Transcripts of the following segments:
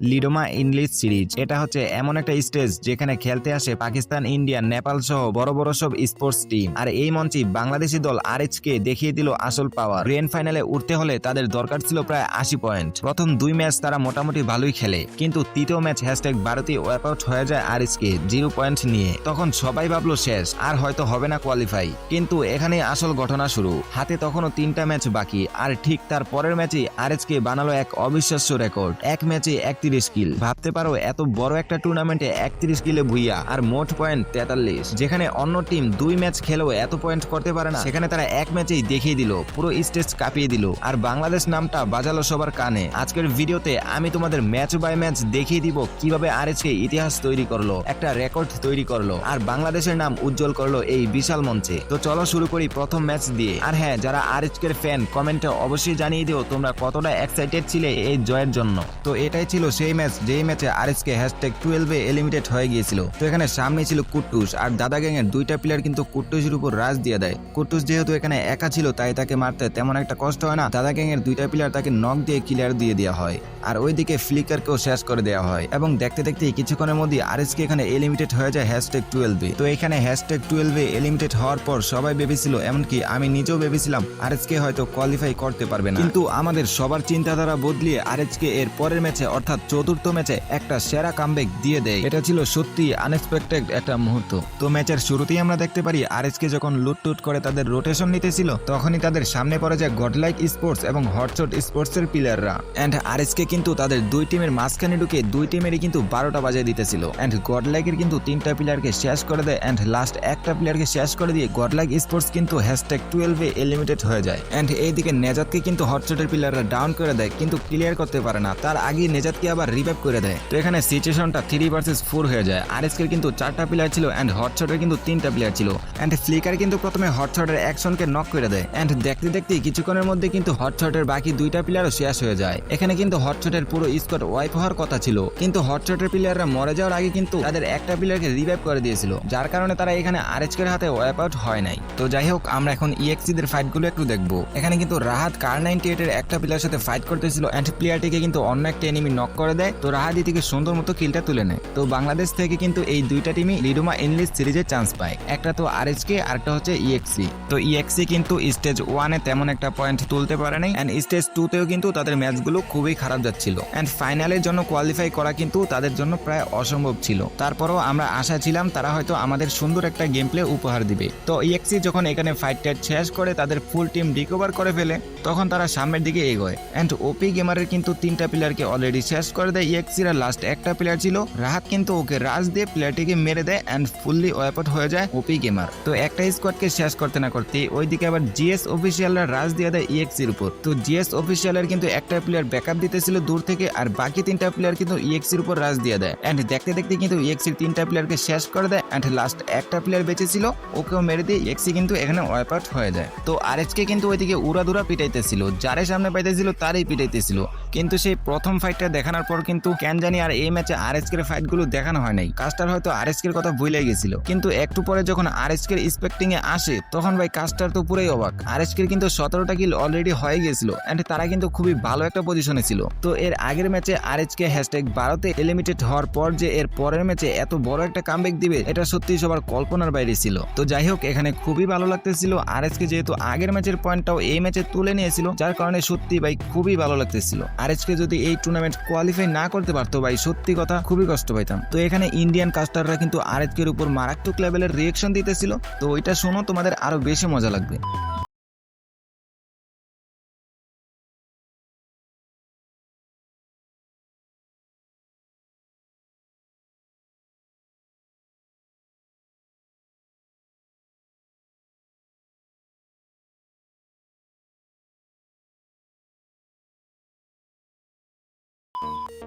লিডোমা English series. এটা হচ্ছে এমন একটা স্টেজ যেখানে খেলতে আসে পাকিস্তান, ইন্ডিয়া, নেপাল সহ বড় বড় সব স্পোর্টস টিম। আর এই মঞ্চে বাংলাদেশি দল আরএচ কে দেখিয়ে দিল আসল পাওয়ার। গ্র্যান্ড ফাইনালে উঠতে হলে তাদের দরকার ছিল প্রায় আশি পয়েন্ট। প্রথম দুই ম্যাচ তারা মোটামুটি ভালোই খেলে, কিন্তু তৃতীয় ম্যাচ হ্যাশট্যাগ ভারতীয় ওয়াপ আউট হয়ে যায় আরএচ কে জিরো পয়েন্ট নিয়ে। তখন সবাই ভাবলো শেষ, আর হয়তো হবে না কোয়ালিফাই। কিন্তু এখানে আসল ঘটনা শুরু। হাতে তখনও তিনটা ম্যাচ বাকি, আর ঠিক তার পরের ম্যাচে আরএচ কে বানালো এক অবিশ্বাস্য রেকর্ড। এক ম্যাচে একত্রিশ কিল। ভাবতে পারো, এত বড় একটা টুর্নামেন্টে একত্রিশ কিলে ভুইয়া, আর মোট পয়েন্ট তেতাল্লিশ। যেখানে অন্য টিম দুই ম্যাচ খেলেও এত পয়েন্ট করতে পারে না, সেখানে তারা এক ম্যাচেই দেখিয়ে দিল, পুরো স্টেজ কাঁপিয়ে দিল। আর বাংলাদেশ নামটা বাজালো সবার কানে। আজকের ভিডিওতে আমি তোমাদের ম্যাচ বাই ম্যাচ দেখিয়ে দিব কীভাবে আরএসকে ইতিহাস তৈরি করল, একটা রেকর্ড তৈরি করল, আর বাংলাদেশের নাম উজ্জ্বল করল এই বিশাল মঞ্চে। তো চলো শুরু করি প্রথম ম্যাচ দিয়ে। আর হ্যাঁ যারা আর আরএসকের ফ্যান কমেন্টে অবশ্যই জানিয়ে দিও তোমরা কতটা এক্সাইটেড ছিলে এই জয়ের জন্য। তো এটাই ছিল সেই ম্যাচ, যেই ম্যাচে আরএসকে হ্যাশট্যাগ টুয়েলভে এলিমিটেড হয়ে গিয়েছিল। তো এখানে সামনে ছিল কুট্টুস, আর দাদা গ্যাং এর দুইটা প্লেয়ার কিন্তু কুট্টুসের উপর রাজ দিয়ে দেয়। কুট্টুস যেহেতু এখানে একা ছিল, তাই তাকে মারতে তেমন একটা কষ্ট হয় না। দাদা গ্যাং এর দুইটা প্লেয়ার তাকে নক দিয়ে ক্লিয়ার দিয়ে দেওয়া হয়। আর ওইদিকে ফ্লিকারকেও শেষ করে দেওয়া হয়। এবং দেখতে দেখতে কিছুক্ষণের মধ্যে আরএসকে এখানে এলিমিটেড হয়ে যায় হ্যাশট্যাগ টুয়েলভে। তো এখানে হ্যাশট্যাগ টুয়েলভে এলিমিটেড হওয়ার পর সবাই ভেবেছিল, এমনকি আমি নিজেও ভেবেছিলাম আরএসকে হয়তো কোয়ালিফাই করতে পারবে না। কিন্তু আমাদের সবার চিন্তাধারা বদলিয়ে আরএসকে এর পরের ম্যাচে, অর্থাৎ চতুর্থ ম্যাচে একটা সেরা কামব্যাক দিয়ে দেয়। এটা ছিল সত্যি আনএক্সপেক্টেড একটা মুহূর্ত। তো ম্যাচের শুরুতেই আমরা দেখতে পারি আরএসকে যখন লুট টুট করে তাদের রোটেশন নিতেছিল, তখনই তাদের সামনে পড়ে যায় গডলাইক স্পোর্টস এবং হটশট স্পোর্টস এর প্লেয়াররা এন্ড আরএসকে কিন্তু তাদের দুই টিমের মাঝখানে ঢুকে দুই টিমেরই কিন্তু বারোটা বাজিয়ে দিতেছিল। এন্ড গডলাইকের কিন্তু তিনটা প্লেয়ারকে শেষ করে দেয় এন্ড লাস্ট একটা প্লেয়ারকে শেষ করে দিয়ে গডলাইক স্পোর্টস কিন্তু হ্যাশট্যাগ টুয়েলভে এলিমিটেড হয়ে যায়। এন্ড এইদিকে নেজাতকে কিন্তু হটশটের প্লেয়াররা ডাউন করে দেয়, কিন্তু ক্লিয়ার করতে পারে না। তার আগে নেজাতকে আবার রিভাইভ করে দেয়। তো এখানে সিচুয়েশনটা থ্রি ভার্সেস ফোর হয়ে যায়। আরএসকের কিন্তু চারটা প্লেয়ার ছিল এন্ড হটশটের কিন্তু তিনটা প্লেয়ার ছিল। এন্ড ফ্লিকার কিন্তু প্রথমে হটশটের অ্যাকশনকে নক করে দেয়। এন্ড দেখতে দেখতে কিছুক্ষণের মধ্যে কিন্তু হটশটের বাকি দুইটা প্লেয়ারও শেষ হয়ে যায়। এখানে কিন্তু হটশটের পুরো স্কোয়াড ওয়াইপ হওয়ার কথা ছিল। কিন্তু হটশটের প্লেয়াররা মরে যাওয়ার আগে কিন্তু তাদের একটা প্লেয়ারকে রিভাইভ করে দিয়েছিল। যার কারণে তারা এখানে আরএচকের হাতে ওয়াইপ আউট হয় নাই। তো যাই হোক, আমরা এখন ইএক্সি দের ফাইটগুলো একটু দেখব। এখানে কিন্তু রাহাত কার নাইনটি এর একটা প্লেয়ার সাথে ফাইট করতেছিল। এন্ড প্লেয়ারটিকে কিন্তু অন্য একটা এনিমি নক করে দেয়, তো রাহাত থেকে সুন্দর মতো কিলটা তুলে নেয়। তো বাংলাদেশ থেকে কিন্তু এই দুইটা টিমই লিডোমা ইংলিশ সিরিজে চান্স পায়। একটা তো আরএচকে আরেকটা হচ্ছে ইএক্সি তো ইএক্সি কিন্তু স্টেজ ওয়ানে তেমন একটা পয়েন্ট তুলতে পারে নাই এন্ড স্টেজ টুতেও কিন্তু তাদের ম্যাচগুলো খুবই খারাপ যাচ্ছিল। অ্যান্ড ফাইনালের জন্য কোয়ালিফাই করা কিন্তু তাদের জন্য প্রায় অসম্ভব ছিল। তারপরও আমরা আশা ছিলাম তারা হয়তো আমাদের সুন্দর একটা গেম প্লে উপহার দিবে। তো ইএক্সি যখন এখানে ফাইট টাইট শেষ করে তাদের ফুল টিম রিকভার করে ফেলে, তখন তারা সামনের দিকে এগোয়। অ্যান্ড ওপি গেমারের কিন্তু তিনটা প্লেয়ারকে অলরেডি শেষ করে দেয় ইএক্সির লাস্ট একটা প্লেয়ার ছিল রাহাত, কিন্তু ওকে রাজ দিয়ে প্লেয়ারটিকে মেরে দেয় অ্যান্ড ফুললি ওয়াপট হয়ে যায় ওপি গেমার তো একটা স্কোয়াডকে শেষ করতে না করতে ওইদিকে আবার জিএস অফিসিয়ালরা রাজ দিয়ে দেয় ইএক্সির উপর। তো জিএস অফিসিয়ালের কিন্তু একটা প্লেয়ার ব্যাকআপ দিতেছিল দূর থেকে আর বাকি তিনটা প্লেয়ার কিন্তু ইএক্সির উপর রাজ দিয়ে দেয়। এন্ড দেখতে দেখতে কিন্তু ইএক্সির তিনটা প্লেয়ারকে শেষ করে দেয় অ্যান্ড লাস্ট একটা প্লেয়ার বেঁচে ছিল ওকেও মেরে দিয়ে ইএক্সি কিন্তু এখানে ওয়াইপ আউট হয়ে যায়। তো আরএচকে কিন্তু ওইদিকে উড়াদুরা পিটাইতেছিল, যারে সামনে পাইতেছিল তারই পিটাইতেছিল। কিন্তু সেই প্রথম ফাইটটা দেখানোর পর কিন্তু কেন জানি আর এই ম্যাচে আরএসকের ফাইটগুলো দেখানো হয় নাই। কাস্টার হয়তো আরএসকের কথা ভুলে গেছিল। কিন্তু একটু পরে যখন আরএসকের স্পেক্টিং এ আসে, তখন ভাই কাস্টার তো পুরোই অবাক। আরএসকের কিন্তু সতেরোটা কিল অলরেডি হয়ে গিয়েছিল এন্ড তারা কিন্তু খুবই ভালো একটা পজিশনে ছিল। তো এর আগের ম্যাচে আরএসকে হ্যাশট্যাগ বারোতে এলিমিটেড হওয়ার পর যে এর পরের ম্যাচে এত বড় একটা কামব্যাক দিবে, এটা সত্যি সবার কল্পনার বাইরে ছিল। তো যাই হোক এখানে খুবই ভালো লাগতেছিল। আরএসকে যেহেতু আগের ম্যাচের পয়েন্টটাও এই ম্যাচে তুলে নিয়েছিল, যার কারণে সত্যি ভাই খুবই ভালো লাগতেছিল। আরএসকে যদি এই টুর্নামেন্ট কোয়ালিফাই না করতে পারতো ভাই, সত্যি কথা খুবই কষ্ট পাইতাম। তো এখানে ইন্ডিয়ান কাস্টাররা কিন্তু আরএসকের উপর মারাত্মক লেভেলের রিয়েকশন দিতেছিল। তো ওইটা শোনো তোমাদের আরও বেশি মজা লাগবে।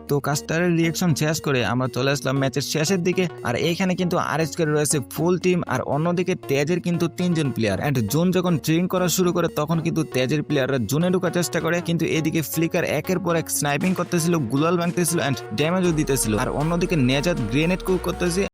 তো কাস্টারের রিয়েকশন শেষ করে আমরা চলে আসলাম ম্যাচের শেষের দিকে। আর এইখানে কিন্তু আরএসকে রয়েছে ফুল টিম আর অন্যদিকে তেজের কিন্তু তিনজন প্লেয়ার অ্যান্ড জুন যখন ট্রেন করা শুরু করে, তখন কিন্তু তেজের প্লেয়াররা জুনে ঢুকার চেষ্টা করে, কিন্তু এদিকে ফ্লিকার একের পর এক স্নাইপিং করতেছিল, গুলাল ভাঙতেছিল অ্যান্ড ড্যামেজও দিতেছিল। আর অন্যদিকে নেজাত গ্রেনেড কুক করতেছে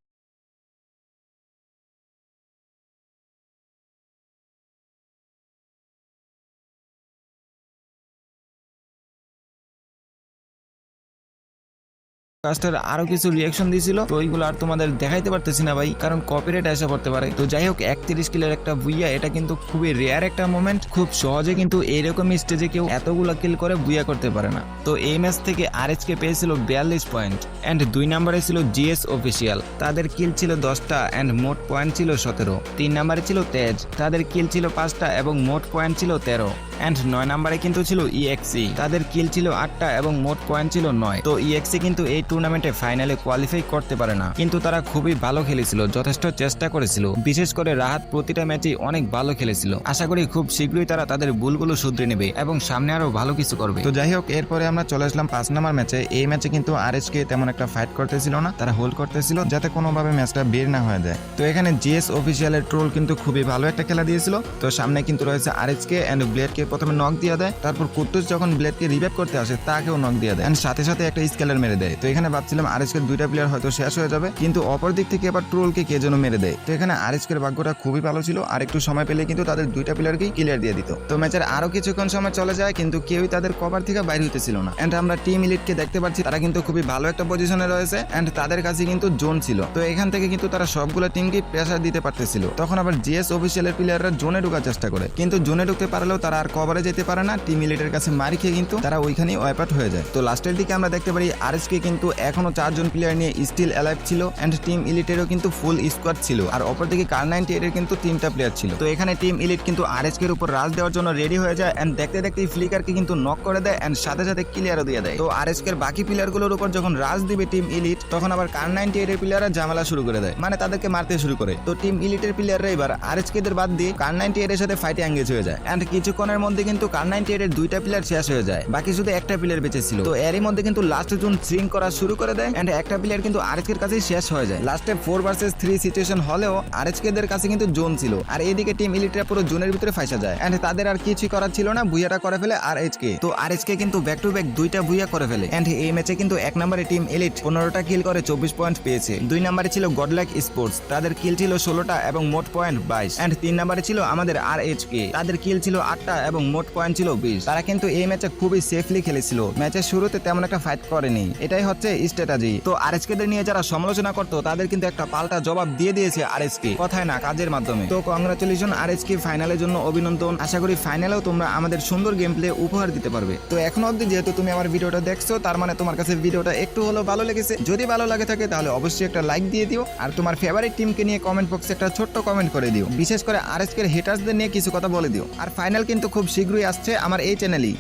কাস্টার আরও কিছু রিয়াকশন দিয়েছিল, তো ওইগুলো আর তোমাদের দেখাইতে পারতেছি না ভাই, কারণ কপিরাইট এসে পড়তে পারে। তো যাই হোক, একত্রিশ কিলের একটা বুইয়া এটা কিন্তু খুবই রেয়ার একটা মোমেন্ট খুব সহজে কিন্তু এইরকম স্টেজে কেউ এতগুলো কিল করে বুইয়া করতে পারে না। তো এই ম্যাচ থেকে আরএচকে পেয়েছিল বিয়াল্লিশ পয়েন্ট অ্যান্ড দুই নম্বরে ছিল জিএস অফিসিয়াল তাদের কিল ছিল দশটা অ্যান্ড মোট পয়েন্ট ছিল সতেরো। তিন নম্বরে ছিল তেজ। তাদের কিল ছিল পাঁচটা, এবং মোট পয়েন্ট ছিল তেরো। অ্যান্ড নয় নম্বরে কিন্তু ছিল ইএক্সি তাদের কিল ছিল আটটা এবং মোট পয়েন্ট ছিল নয়। তো ইএক্সি কিন্তু এই টুর্নামেন্টে ফাইনালে কোয়ালিফাই করতে পারে না। কিন্তু তারা খুবই ভালো খেলেছিল, যথেষ্ট চেষ্টা করেছিল। বিশেষ করে রাহাত প্রতিটা ম্যাচেই অনেক ভালো খেলেছিল। আশা করি খুব শীঘ্রই তারা তাদের ভুলগুলো শুধরে নেবে এবং সামনে আরও ভালো কিছু করবে। তো যাই হোক, এরপরে আমরা চলে আসলাম পাঁচ নাম্বার ম্যাচে এই ম্যাচে কিন্তু আরএসকে তেমন একটা ফাইট করতেছিল না। তারা হোল্ড করতেছিল যাতে কোনোভাবে ম্যাচটা বের না হয়ে যায়। তো এখানে জিএস অফিসিয়ালের ট্রোল কিন্তু খুবই ভালো একটা খেলা দিয়েছিল। তো সামনে কিন্তু রয়েছে আর এন্ড ব্লেডকে প্রথমে নক দিয়ে দেয়, তারপর কুত্তুস যখন ব্লেডকে রিভাইভ করতে আসে, তাকেও নক দিয়ে দেয়। সাথে সাথে একটা স্কেলার মেরে দেয়। তো এখানে ভাবছিলাম আরএসকে দুইটা প্লেয়ার হয়তো শেষ হয়ে যাবে, কিন্তু অপর দিক থেকে আবার ট্রোলকে কে যেন মেরে দেয়। তো এখানে আরএসকের ভাগ্যটা খুবই ভালো ছিল, আর একটু সময় পেলে কিন্তু তাদের দুইটা প্লেয়ারকেই ক্লিয়ার দিয়ে দিত। তো ম্যাচের আরও কিছুক্ষণ সময় চলে যায়, কিন্তু কেউই তাদের কভার থেকে বাইরে হইতেছিল না। এন্ড আমরা টিম ইলিটকে দেখতে পাচ্ছি, তারা কিন্তু খুবই ভালো একটা পজিশনে রয়েছে এন্ড তাদের কাছে কিন্তু জোন ছিল। তো এখান থেকে কিন্তু তারা সবগুলো টিমকে প্রেশার দিতে পারতেছিল। তখন আবার জিএস অফিসিয়ালের প্লেয়াররা জোনে ঢোকার চেষ্টা করে, কিন্তু জোনে ঢুকতে পারলেও তারা আর কভারে যেতে পারে না, টিম ইলিটের কাছে মারি খেয়ে কিন্তু তারা ওইখানেই ওয়াইপাট হয়ে যায়। তো লাস্টের দিকে আমরা দেখতে পারি আরএসকে কিন্তু এখনও চারজন প্লেয়ার নিয়ে স্টিল অ্যালাইভ ছিল অ্যান্ড টিম ইলিটেরও কিন্তু ফুল স্কোয়াড ছিল। আর অপরদিকে কার নাইনটি এর কিন্তু তিনটা প্লেয়ার ছিল। তো এখানে টিম ইলিট কিন্তু আরএসকে এর উপর রাজ দেওয়ার জন্য রেডি হয়ে যায় অ্যান্ড দেখতে দেখতে ফ্লিকারকে কিন্তু নক করে দেয় অ্যান্ড সাথে সাথে ক্লিয়ারও দিয়ে দেয়। তো আরএসকে এর বাকি প্লেয়ারগুলোর উপর যখন রাজ দিবে টিম ইলিট তখন আবার কার নাইনটি এর প্লেয়াররা ঝামেলা শুরু করে দেয়। মানে তাদেরকে মারতে শুরু করে। তো টিম ইলিটের প্লেয়াররা এবার আরএসকে দের বাদ দিয়ে কার নাইনটি এর সাথে ফাইটে এঙ্গেজ হয়ে যায়। অ্যান্ড কিছুক্ষণের মধ্যে কিন্তু কার নাইনটি এর দুইটা প্লেয়ার শেষ হয়ে যায়। বাকি শুধু একটা প্লেয়ার বেঁচে ছিল তো এরই মধ্যে কিন্তু লাস্ট জুন স্ট্রিং করা শুরু করে দেয় এন্ড একটা প্লেয়ার কিন্তু আরএসকে এর কাছেই শেষ হয়ে যায়। লাস্টে ফোর ভার্সেস থ্রি সিচুয়েশন হলেও আরএসকে দের কাছে কিন্তু জোন ছিল। আর এদিকে টিম ইলিটরা পুরো জোনের ভিতরে ফাইসা যায়। এন্ড তাদের আর কিছুই করার ছিল না, ভুইয়াটা করে ফেলে আর এইচকে তো আর এইচকে কিন্তু ব্যাক টু ব্যাক দুইটা ভুইয়া করে ফেলে। এন্ড এই ম্যাচে কিন্তু এক নম্বরে টিম এলিট পনেরোটা কিল করে চব্বিশ পয়েন্ট পেয়েছে। দুই নম্বরে ছিল গডলাইক স্পোর্টস তাদের কিল ছিল ষোলোটা এবং মোট পয়েন্ট বাইশ। এন্ড তিন নম্বরে ছিল আমাদের আর এইচকে তাদের কিল ছিল আটটা এবং মোট পয়েন্ট ছিল বিশ। তারা কিন্তু এই ম্যাচে খুবই সেফলি খেলেছিল। ম্যাচের শুরুতে তেমন একটা ফাইট করেনি। এটাই হচ্ছে স্ট্র্যাটাজি তো আরএসকে দের নিয়ে যারা সমালোচনা করতো, তাদের কিন্তু একটা পাল্টা জবাব দিয়ে দিয়েছে আরএসকে। কথায় না, কাজের মাধ্যমে। তো কংগ্রাচুলেশন আরএসকে ফাইনালের জন্য অভিনন্দন। আশা করি ফাইনালেও তোমরা আমাদের সুন্দর গেম প্লে উপহার দিতে পারবে। তো এখনও অবধি যেহেতু তুমি আমার ভিডিওটা দেখছ, তার মানে তোমার কাছে ভিডিওটা একটু হলেও ভালো লেগেছে। যদি ভালো লাগে থাকে, তাহলে অবশ্যই একটা লাইক দিয়ে দিও। আর তোমার ফেভারিট টিমকে নিয়ে কমেন্ট বক্সে একটা ছোট্ট কমেন্ট করে দিও। বিশেষ করে আরএসকে হেটার্সদের নিয়ে কিছু কথা বলে দিও। আর ফাইনাল কিন্তু খুব শীঘ্রই আসছে আমার এই চ্যানেলেই।